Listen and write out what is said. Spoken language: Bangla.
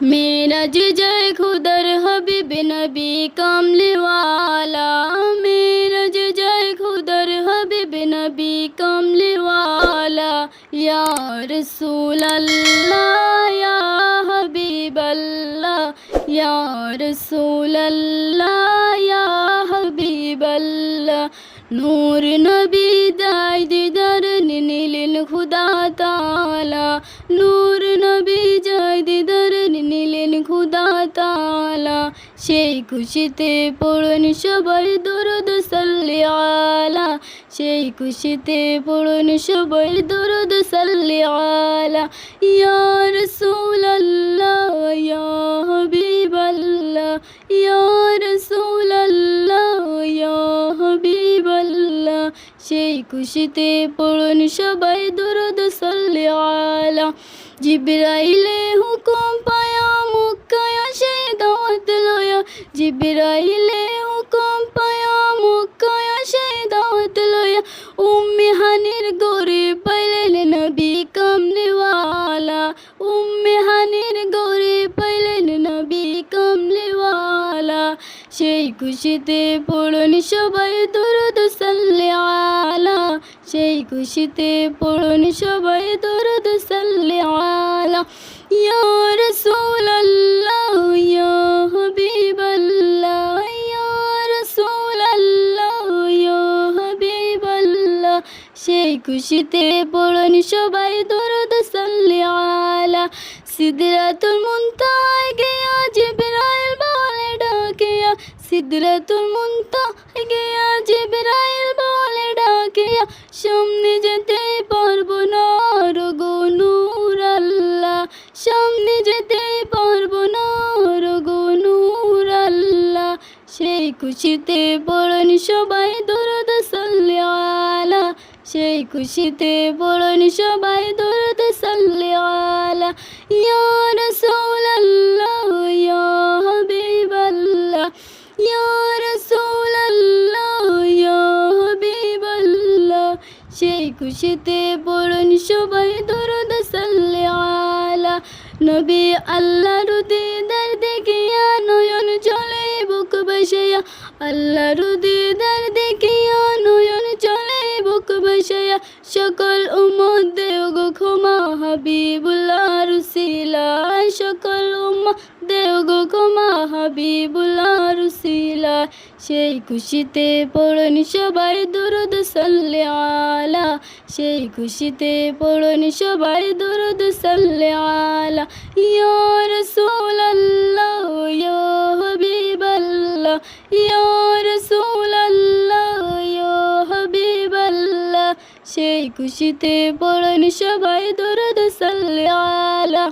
মেরাজ জয় খুদর হবিব নবী কমলিওয়ালা মেরাজ জয় খুদর হবিব নবী কমলিওয়ালা ইয়া রসূলাল্লাহ ইয়া হাবিবাল্লাহ ইয়া রসূলাল্লাহ ইয়া হাবিবাল্লাহ নূর নবী দাই দিদার নিলেন সেই খুশিতে পড়ুন সবাই দরদ সাল্লি আলা। সেই খুশিতে পড়ুন সবাই দরদ সাল্লি আলা। ইয়া রাসূলুল্লাহ, ইয়া হাবিবাল্লাহ, ইয়া রাসূলুল্লাহ, ইয়া হাবিবাল্লাহ। সেই খুশিতে পড়ুন সবাই দরদ সাল্লি আলা। জিব্রাইলে হুকুম জিব্রাইলে হুকুম পায়া মুক্কায়া সেই দাওয়াত লয়া উম্মি হানির গরে পাইলেন নবী কামলিওয়ালা। উম্মি হানির গরে পাইলেন নবী কামলিওয়ালা। সেই খুশিতে পড়ুন সবাই দরদ সাল্লি আলা। সেই খুশিতে পড়ুন সবাই দরদ সাল্লি আলা। ইয়া রাসূলুল্লাহ সেই খুশিতে পড়ুন সবাই দরদ সাল্লি আলা। সিদরাতুল মুনতাহায় গিয়া জিবরাইল বলে ডাকিয়া। সিদরাতুল মুনতাহায় গিয়া জিবরাইল বলে ডাকিয়া। সামনে যেতে পারব না রগো নূর আল্লাহ। সামনে যেতে পারব না রগো নূর আল্লাহ। সেই খুশিতে পড়ুন সবাই দরদ সেই খুশিতে পড়ুন সবাই দরদ সাল্লি আলা। ইয়া রাসূলুল্লাহ, ইয়া হাবিবাল্লাহ। ইয়া রাসূলুল্লাহ, ইয়া হাবিবাল্লাহ। সেই খুশিতে পড়ুন সবাই দরদ সাল্লি আলা। নবী আল্লাহর দিদার দেখিয়া নয়ন চলে বুক বসাইয়া আল্লাহর বসাইয়া সকল উম্মত দেও গো ক্ষমা, হাবিবুল্লাহ রুসিলা। সকল উম্মত দেও গো ক্ষমা, হাবিবুল্লাহ রুসিলা। সেই খুশিতে পড়ুন সবাই দরদ সাল্লি সেই খুশিতে পড়ুন সবাই দরদ সাল্লি আলা। ইয়া ইয়া হাবিবাল্লাহ, ইয়া রাসূলুল্লাহ সেই খুশিতে পড়ুন সবাই দরদ সাল্লি আলা